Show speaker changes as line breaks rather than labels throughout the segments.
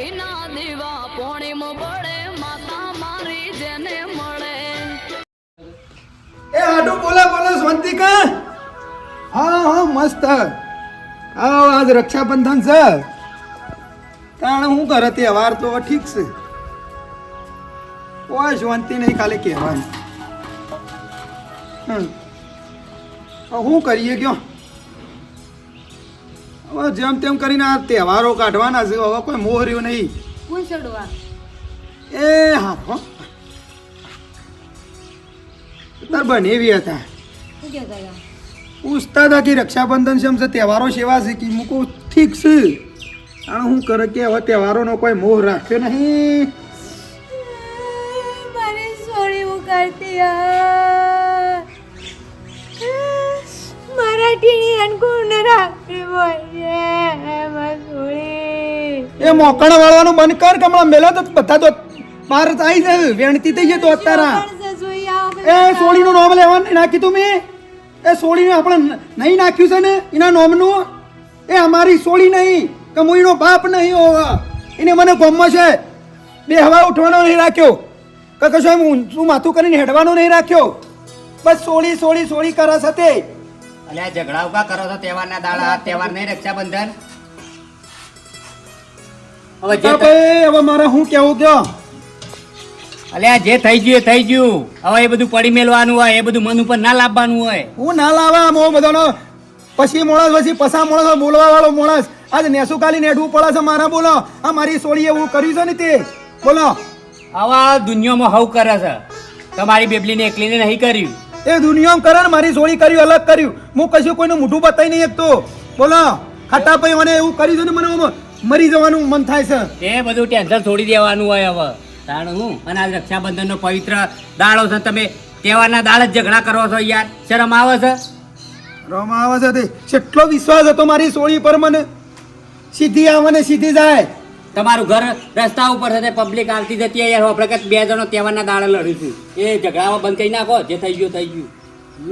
ઘીના દીવા પોણીમ બળે માતા મારી જેને મળે.
એ આડું બોલા, બોલો સ્વંતિકા હા હા, મસ્ત. આવો આજ રક્ષાબંધન છે. તાણ હું કરે તહેવાર તો ઠીક છે. કોઈ શાંતિ નહીં ખાલી હમ. શું કરીએ કયો હવે જેમ તેમ કરીને આ તહેવારો કાઢવાના છે હવે કોઈ મોહ રહ્યું નહીં
ચડવા.
એ હા હો. તાર બનેવી હતા. પૂછતા હતા? કે રક્ષાબંધન છે એમ છે તહેવારો સેવા છે કે મૂકો ઠીક છે. અને હું કરે કે હવે તહેવારોનો કોઈ મોહ રાખ્યો નહીં.
મારે સોરી હું કરતી મારા ટીણી મસૂરી
એ મોકણ વાળવાનું બંધ કર હમણાં મેલા તો બધા તો બહાર આવી જાય વેણતી થઈ જાય તો અત્યારે. એ સોળીનું નામ લેવાનું નાખ્યું તું મેં. એ સોળીનું આપણે નહીં નાખ્યું છે ને એના નોમનું. એ અમારી સોળી નહીં કે હું એનો બાપ નહીં હોવા. એને મને ગમમાં છે. બે હવા ઉઠવાનો નહીં રાખ્યો. કે કશું એમ ઊંચું માથું કરીને હેડવાનો નહીં રાખ્યો. બસ સોળી સોળી સોળી કરા છે તે
અલ્યા ઝઘડા ઊભા કરો છો તહેવારના દાડા તહેવાર નહીં રક્ષાબંધન. હવે જે
ભાઈ હવે મારે શું કેવું કયો
અલ્યા જે થઈ ગયું એ થઈ ગયું. હવે એ બધું પડી મેલવાનું હોય એ બધું મન ઉપર ના લાવવાનું હોય.
હું ના લાવવા મો બધાનો પછી મોણસ પછી પસા મોણસ બોલવા વાળો મોણસ. આજ નેસુ કાલી નેઠવું પડે છે મારા બોલો. આ મારી સોળી એવું કર્યું છે ને તે? બોલો.
આવા દુનિયામાં હવ કરે છે. તમારી બેબલીને એકલીને નહીં કર્યું.
એ દુનિયામાં કરે ને મારી સોળી કર્યું અલગ કર્યું. હું કશું કોઈનું મોઢું બતાવી નહીં શકતો. બોલો ખાટા ભાઈ મને એવું કર્યું છે ને મને મરી જવાનું મન થાય છે.
એ બધું ટેન્શન છોડી દેવાનું હોય હવે. તાણ હું? અને આજ રક્ષાબંધનનો પવિત્ર દાડો છે તમે તહેવારના દાડ જ ઝઘડા કરો છો યાર. શરમ આવે છે?
રમ આવે છે કેટલો વિશ્વાસ હતો મારી સોળી પર મને. સીધી આવે ને સીધી જાય.
તમારું ઘર રસ્તા ઉપર છે પબ્લિક આવતી જતી યાર આપણે કંઈક બે જણો તહેવારના દાડે લડીશું એ ઝઘડામાં બંધ કરી નાખો જે થઈ ગયું થઈ ગયું.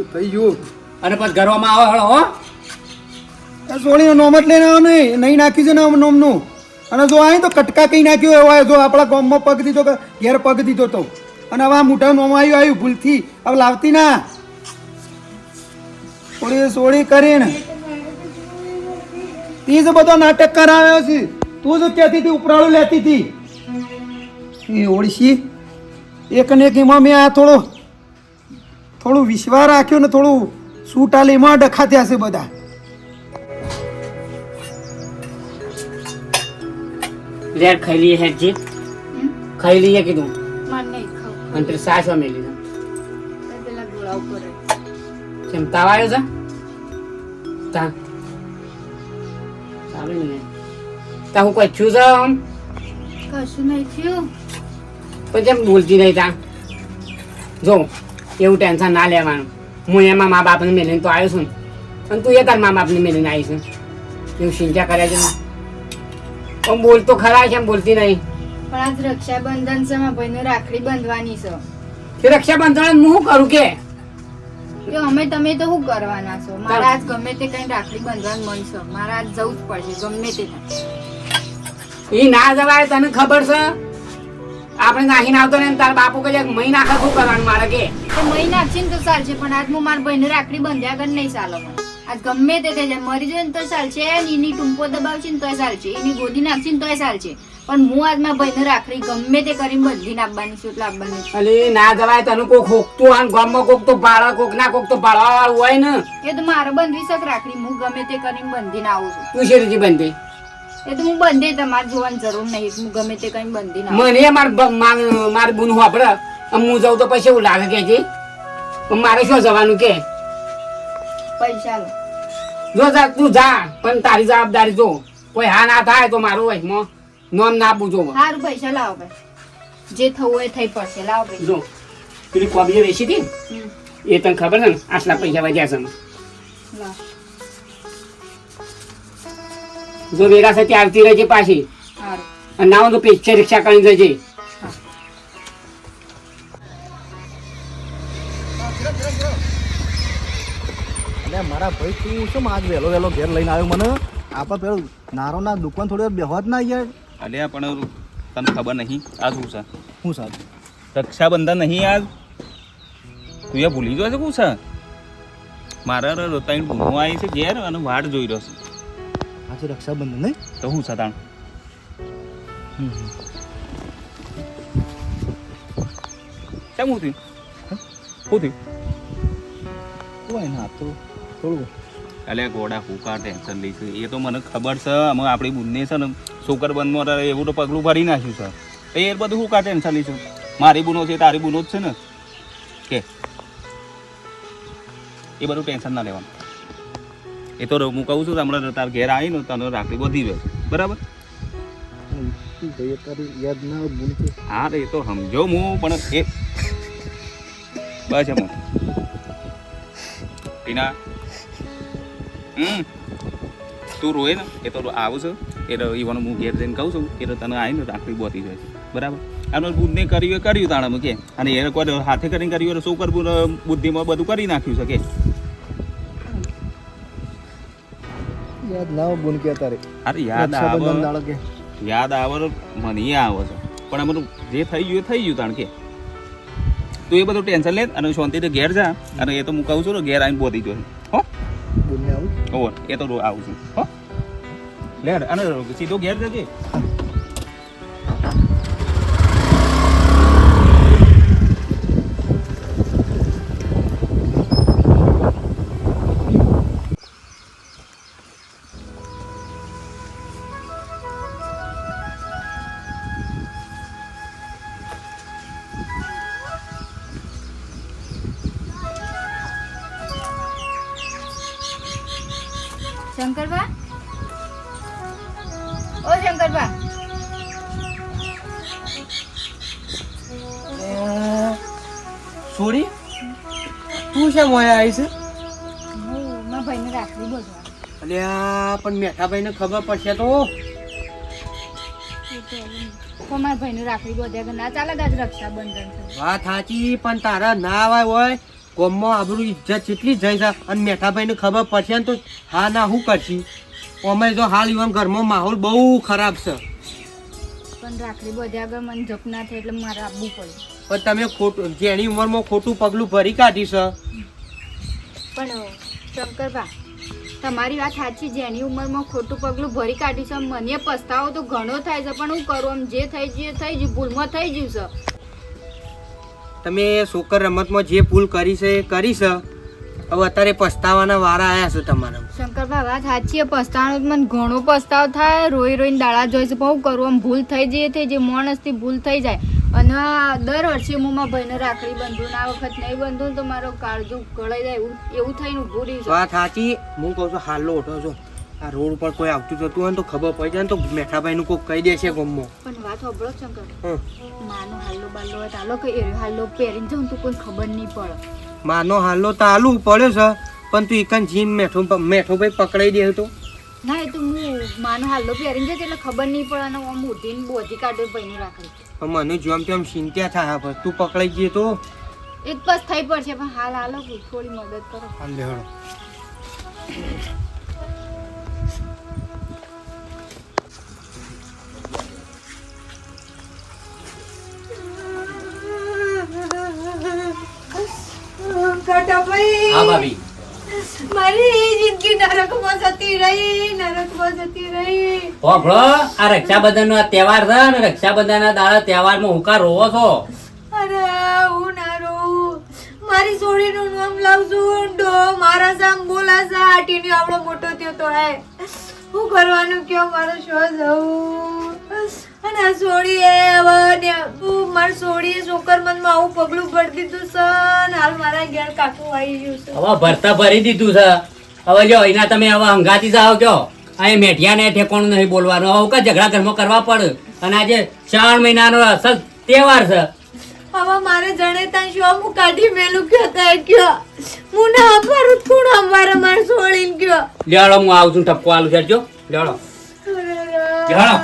એ થઈ ગયું.
અને પછી ઘરમાં આવો હળો હો.
એ સોળીનો નોમ જ લઈને આવો નહીં નહીં નાખ્યું છે ને નોમનું. અને જો અહીં તો કટકા કઈ નાખ્યું એવો જો આપણા ગામમાં પગ દીધો કે ઘેર પગ દીધો તો. અને હવે આ મોટા નોમ આવ્યું આવ્યું ભૂલથી. હવે લાવતી ના. સોળી સોળી કરીને. જ બધો નાટક કરાવ્યો છે. તું જ કહેતી હતી ઉપરાળું લેતી હતી. એ ઓળશી એક ને એક એમાં મેં આ થોડો થોડું વિશ્વા રાખ્યો ને થોડું સૂટ આલીમાં ડખાત્યા છે બધા.
લેર ખાઈ લઈએ હેડજી. ખાઈ લઈએ કીધું.
માર નહીં ખાવું.
અને પેલી સાસવા મેલી છે
મેં પેલા ગોળા ઉપર
કેમ તાવ આવ્યો છે? તા ચાલે ને. તા હું કોઈ છું છે
કશું નહીં થયું.
પણ જેમ બોલતી નહીં તા? જો એવું ટેન્શન ના લેવાનું. હું એમાં મા બાપને મેલીને તો આવ્યો છું અને તું એ તાર મા બાપને મેલીને આવી છે. એવું સિંચા કર્યા છે પણ બોલતો ખરા છે એમ બોલતી નહીં
પણ આજ રક્ષાબંધન છે મારા ભાઈને રાખડી બાંધવાની છે.
કે રક્ષાબંધન હું કરું કે?
કે અમે તમે તો શું કરવાના છો? મારા આજ ગમે તે કઈ રાખડી બંધવાનું મન છે. મારા આજ જવું જ પડશે ગમે તે
એ ના જવાય તને ખબર છે? આપણે ના આવતો ને તાર બાપુ કહે મહી નાખે શું કરવાનું મારે કે?
તો મહી નાખશે ને તો ચાલશે પણ આજ હું મારા ભાઈને રાખડી બંધ્યા કર નહીં ચાલો આજ ગમે તે થઈ જાય મરી જાય ને તો ચાલશે એની ટૂંપો દબાવશે ને તોય ચાલશે એની ગોદી નાખશે ને તોય ચાલશે. પણ હું આજ મારા ભાઈને રાખડી ગમે તે કરીને બંધીને આપવાની છું એટલે આપવાની છું.
અલી ના જવાય તને કોક હોકતું આન ગામમાં કોક તો ભાડા કોક ના કોક તો ભાડવા વાળું હોય ને.
એ તો મારે બંધવી શક રાખડી હું ગમે તે કરીને બંધીને આવું છું.
તું શેરીથી બંધી?
એ તો હું બંધે તમારે જોવાની જરૂર નહીં. હું ગમે તે કરીને બંધીને આવું
મને માર માર- બુન વાપરે. હું જાઉં તો પછી એવું લાગે કે મારે શું જવાનું કે?
પૈસા
જો જા તું જા. પણ તારી જવાબદારી જો. કોઈ હા ના થાય તો મારું હોય. મો નોમ ના પૂછો
સારું પૈસા લાવો ભાઈ. જે થવું હોય એ થઈ પડશે. લાવો ભાઈ.
જો. પેલી કોબીએ વેચી હતી? એ તને ખબર છે ને? આટલા પૈસા વધ્યા છે. જો ભેગા સાથે આવતી રહેજે પાછી. અને ના હોય તો પેચ્છે રિક્ષા કરીને જજે.
મારા ભાઈ તું શું આજ વહેલો વહેલો ઘેર લઈને આવ્યો મને. આપણે પેલું નારોના દુકાન થોડી બેહવા જ ના યાર
અલ્યા પણ તને ખબર નહીં. આ શું છે?
શું સાહેબ
રક્ષાબંધન નહીં આજ? તું એ ભૂલી ગયો છે શું છે? મારા ર- ત્રણ બૂમો આવી છે ઘેર અને વાટ જોઈ રહ્યો છે.
આજે રક્ષાબંધન નહીં?
તો હું છે કેમ હું? થયું શું થયું
કોઈ ના તો થોડું.
એટલે ગોડા હુકા ટેન્શન લઈશું એ તો મને ખબર છે. અમે આપણી બુનને છે ને સુકર બંધમાં એવું તો પગલું ભરી નાખ્યું છે. એ બધું હુકા ટેન્શન લઈશું મારી બુનો છે તારી બુનો જ છે ને? કે? એ બધું ટેન્શન ના લેવાનું. એ તો હું કહું છું, હમણાં તાર ઘેર આવીને તને રાખડી બધી વે બરાબર? હા રે એ તો સમજો હું, પણ એ બસ એમ. ટીના. હમ. તું રોએ ને, એ તો આવું છું. એટલે ઈવન હું ઘેર જઈને કહું છું એટલે તને આવીને રાખડી બોતી જાય બરાબર? આનો બુદ્ધિ કર્યું એ કર્યું તાણે કે. અને એને કોઈ હાથે કરીને કર્યું એટલે શું કરવું બુદ્ધિમાં બધું કરી નાખ્યું છે, કે.
યાદ ના આવે ભૂલ કે તારે.
અરે યાદ આવે. યાદ આવે મને આવે છે. પણ બધું જે થઈ ગયું એ થઈ ગયું તાણ કે. તું એ બધું ટેન્શન લે અને શાંતિથી ઘેર જા. અને એ તો હું કહું છું ને ઘેર આવીને બોધી જોઈ હો?
ભૂલ આવું.
ઓવર એ તો આવું છું. હો? લે અને સીધો ઘેર જજે.
શંકરબા? ઓ શંકરબા.
છોડી તું છે મોયા આવી છે?
મારા ભાઈને રાખડી બોલવા.
અલ્યા પણ મેઠાભાઈને ખબર પડશે તો.
મારા ભાઈને રાખડી બોધ્યા ના ચાલે આજ રક્ષાબંધન
વાત સાચી પણ તારા ના આવાય હોય કોમમાં આબરૂ ઇજ્જત જેટલી જ જઈ છે. અને મેઠાભાઈને ખબર પડશે ને તો હા ના હું કરશી? અમે જો હાલ યુવાન ઘરમાં માહોલ બહુ ખરાબ છે.
પણ રાખડી બધા આગળ મને જપ ના થાય એટલે મારે આપવું પડે.
પણ તમે ખોટું જેની ઉંમરમાં ખોટું પગલું ભરી કાઢી છે.
પણ શંકરબા તમારી વાત સાચી જેની ઉંમરમાં ખોટું પગલું ભરી કાઢ્યું છે મને પસ્તાવો તો ઘણો થાય છે પણ હું કરું આમ જે થઈ ગયું થઈ ગયું ભૂલમાં થઈ ગયું છે.
તમે સોકર રમતમાં જે ભૂલ કરી છે એ કરી છે. હવે અત્યારે પસ્તાવાના વારા આવ્યા છે તમારા.
શંકરભાઈ વાત સાચી પસ્તાવાનો મને ઘણો પસ્તાવ થાય. રોઈ રોઈને દાડા જોઈ છે. બહુ કરું? આમ ભૂલ થઈ જઈએ થઈ જે માણસથી ભૂલ થઈ જાય. અને દર વર્ષે હું મારા ભાઈને રાખડી બંધું આ વખત નહીં બંધું તો મારો કાળજું ગળાઈ જાય. એવું એવું થઈને ભૂલી
વાત સાચી. હું કહું છું હાલો ઉઠો છો. આ રોડ ઉપર કોઈ આવતું જતું હોય ને તો ખબર પડી જાય ને તો મેઠાભાઈનું કોઈ કહી દેશે ગમમાં.
પણ વાત સાંભળો શંકર.
હમ.
નાનો હાલ્લો બાલ્લો હોય તો હાલો કે એ હાલો પહેરીને જાઉં તો કોઈ ખબર નહીં પડે.
માનો હાલો તો આલુ પડ્યો છે પણ તું એકન જીન મેઠો મેઠો ભાઈ પકડાઈ દે તો.
ના એ તો હું માનો હાલો પહેરીને જાય એટલે ખબર નહીં પડે અને આમ મોઢીને બોધી કાઢે ભાઈને
રાખે. મને જોમ તેમ ચિંતા થાય પર તું પકડાઈ જઈએ તો.
એક બસ થઈ પડશે પણ હાલ હાલો થોડી મદદ કરો.
હાલ લે હળો.
હા ભાભી.
મારી જિંદગી નરકમાં જતી રહી નરકમાં જતી રહી.
હોભળો આ રક્ષાબંધન નો તહેવાર છે ને રક્ષાબંધન ના દાડા રોવો છો?
અરે હું ના મારી સોડીનું નામ લાવશું ડો મારા સામ બોલાશે આટીની આવડો મોટો થયો તો હે. હું કરવાનું કયો મારો શો જવું અને આ સોડી એ હવે મારી સોડીએ છોકર મનમાં આવું પગલું ભરી દીધું છે હાલ મારા ઘેર કાકું આવી ગયું છે.
હવે ભરતા ભરી દીધું છે. હવે જો એના તમે હવે હંગાતી જાઓ કયો? આ મેઠિયાને ઠેકોણું નહીં બોલવાનું. હવે કા ઝઘડા ઘરમાં કરવા પડે. અને આજે શ્રાવણ મહિનાનો અસલ તહેવાર છે.
હવે મારે જણેતા શું હું કાઢી મેલું કયો થાય કયો? હું ના અમારું થોડું અમારે મારે સોળીને કયો?
લેડો હું આવું છું ટપકો આલું છે. જો લેડો. લેવાડો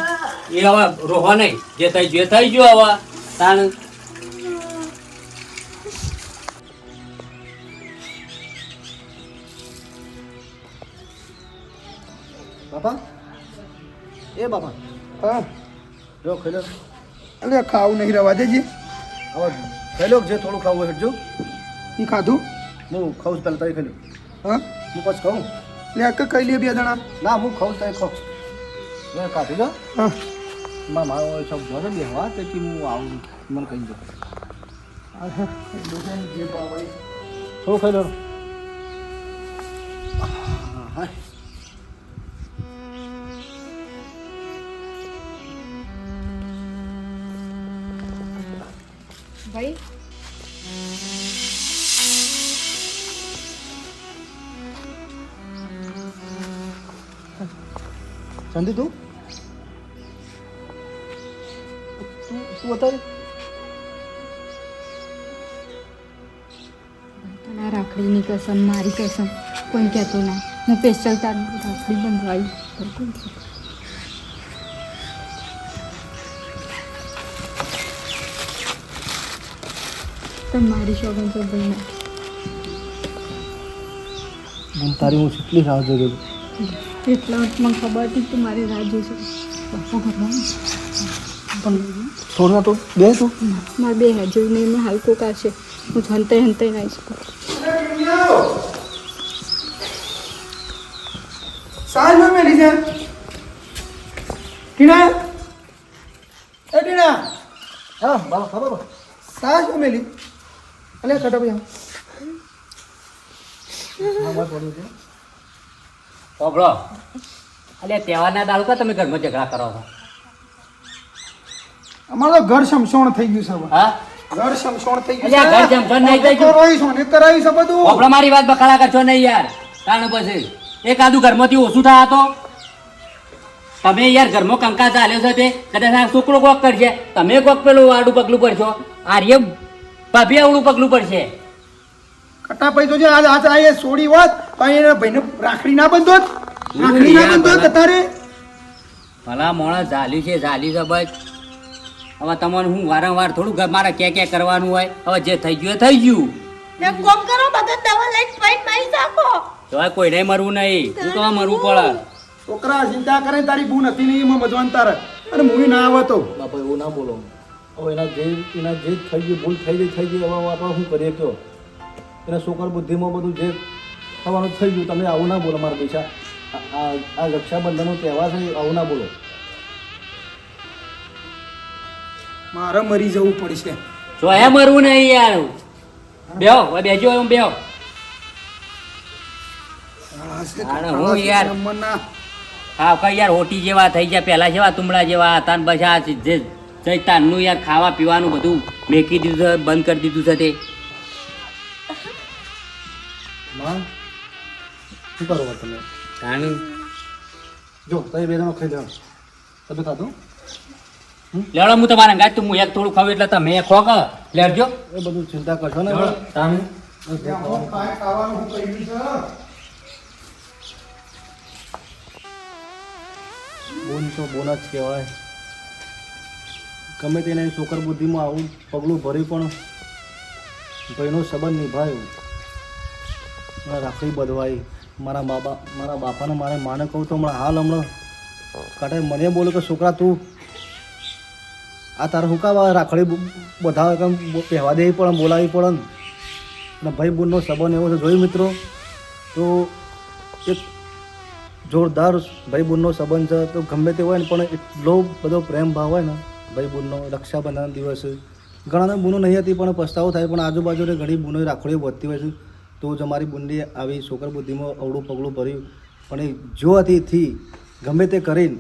એ હવે રોહો નહીં. જે થઈ જે થઈ ગયું હવે. તાન
બાપા? એ બાપા.
હા.
જો ખેલો. લો
અરે ખાવું નહીં રવા દેજે.
હવે ખેલો જે થોડું ખાવું હોય હેઠજો
એ ખાધું?
હું ખાઉં પહેલાં તારી ખાઈ
હા?
હું પછી ખાઉં?
લે કે ખાઈ લે બે જણા
ના હું ખાઉં તારી ખાઉં લે કાઢી દો.
હા.
મારા મારો સબ જોડે બેહવા તેથી હું આવું મને કહી દો થોડું ખાઈ લો હા
ભાઈ
સંધી તું તું તું
તને રાખડીની કસમ મારી કસમ. કોઈ કહેતો ના. હું સ્પેશિયલ તાર રાખડી બંધવાઈ. બિલકુલ તમારી શોગન તો ભાઈ ના.
બુન તારી હું કેટલી રાહ જોઈ
એટલા મને ખબર હતી કે મારી રાહ જોઈશે. બાપા
પણ થોડું તો બે તું
મારે બે હાથ જોઈને હાલ કોકા છે. હું હંતાઈ હંતાઈ ના શકું
સાંજમાં મેલી છે ટીણા એ ટીણા
હા બાબા ખબર
સાંજમાં મેલી અલે કટો ભાઈ
સાંભળો અલે તહેવારના દાડો કા તમે ઘરમાં ઝઘડા કરો છો?
અમારો ઘર સમસોણ થઈ ગયું છે
હા?
ઘર સમસોણ થઈ ગયું
અલ્યા, ઘર સમસણ નહીં થઈ ગયું.
કરાવી છો ને કરાવી છે બધું.
આપણે મારી વાત બખાડા કરશો નહીં યાર. કારણ પછી એક આદુ ઘરમાંથી ઓછું થયા તો. તમે યાર ઘરમાં કંકા ચાલ્યો છે તે કદાચ આ છોકરો કોક કરશે. તમે કોક પેલું આડું પગલું પડશો. આર્ય ભાભી આવડું પગલું પડશે.
કટા પૈ તો જે આજ આજ આ સોડી હોત પણ એને ભાઈને રાખડી ના બંધો રાખડી ના
બંધો.
તારે.
ભલા મોણા ઝાલ્યું છે ઝાલ્યું છે બસ. હવે તમારે હું વારંવાર થોડું ઘર મારે કે કે કરવાનું હોય હવે જે થઈ ગયું એ થઈ ગયું.
કોમ કરો બધા દવા લઈને ફાઈન મારી
તો કોઈને મરવું નહીં. હું તો મરવું પડે?
છોકરા ચિંતા કરે તારી બૂન હતી નહીં એમાં મજવાન તારે. અને મૂવી ના આવે તો.
બાપા એવું ના બોલો. હવે એના જે એના જે થઈ ગયું ભૂલ થઈ ગઈ થઈ ગઈ હવે આપણે શું કરીએ કયો? એના છોકર બુદ્ધિમાં બધું જે થવાનું થઈ ગયું તમે આવું ના બોલો મારા પૈસા. આ આ રક્ષાબંધનનો તહેવાર છે આવું ના બોલો.
મારે મરી જવું પડશે.
જો એ મરવું નહીં યાર બેહો હવે બેજો હું બેહો. હું યાર? હા કઈ યાર હોટી જેવા થઈ ગયા પહેલા જેવા તુમડા જેવા હતા ને આ જે જે યાર ખાવા પીવાનું બધું મેકી દીધું છે બંધ કરી દીધું છે તે.
શું કરો તમે? જો તમે બે જણા ખાઈ જાઓ તમે ખાધું?
લેવડો હું તમારા ગાય તું એક થોડું ખાવ એટલે તમે ખો કે લેજો
એ બધું ચિંતા કરશો ને
તમે.
બોન તો બોન જ કહેવાય. ગમે તેને છોકર બુદ્ધિમાં આવું પગલું ભર્યું પણ ભાઈનો સંબંધ નિભાયો. મારા રાખડી બધવાઈ. મારા બાબા મારા બાપાને મારે માને કહું તો હમણાં હાલ હમણાં કાંઠે મને બોલો કે છોકરા તું આ તારા હું રાખડી બધા કામ પહેવા દેવી પડે બોલાવી પડે ને. ભાઈ બુનનો સંબંધ એવો છે, જોયું મિત્રો? તો એક જોરદાર ભાઈ બુનનો સંબંધ છે, તો ગમે તે હોય ને, પણ એટલો બધો પ્રેમ ભાવ હોય ને, ભાઈ બુનનો રક્ષાબંધન દિવસ. ઘણાને બુનો નહીં હતી, પણ પસ્તાવો થાય, પણ આજુબાજુને ઘણી બુનો રાખડીઓ વધતી હોય છે. તો જ અમારી બુનની આવી છોકર બુદ્ધિમાં અવળું પગલું ભર્યું. પણ એ જો હતી ગમે તે કરીને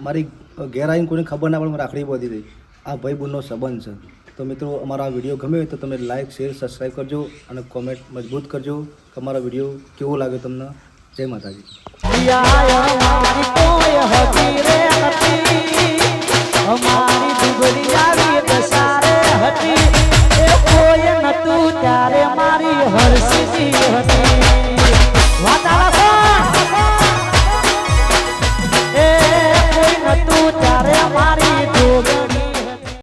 મારી ઘેર કોઈને ખબર ના પડે રાખડી બાંધી દઈ આ ભાઈબંધનો સંબંધ છે. તો મિત્રો, અમારો આ વીડિયો ગમે તો તમે લાઇક શેર સબસ્ક્રાઈબ કરજો અને કોમેન્ટ મજબૂત કરજો કે અમારો વીડિયો કેવો લાગે તમને. જય માતાજી.
ત્યારે મારી હરસી હતી.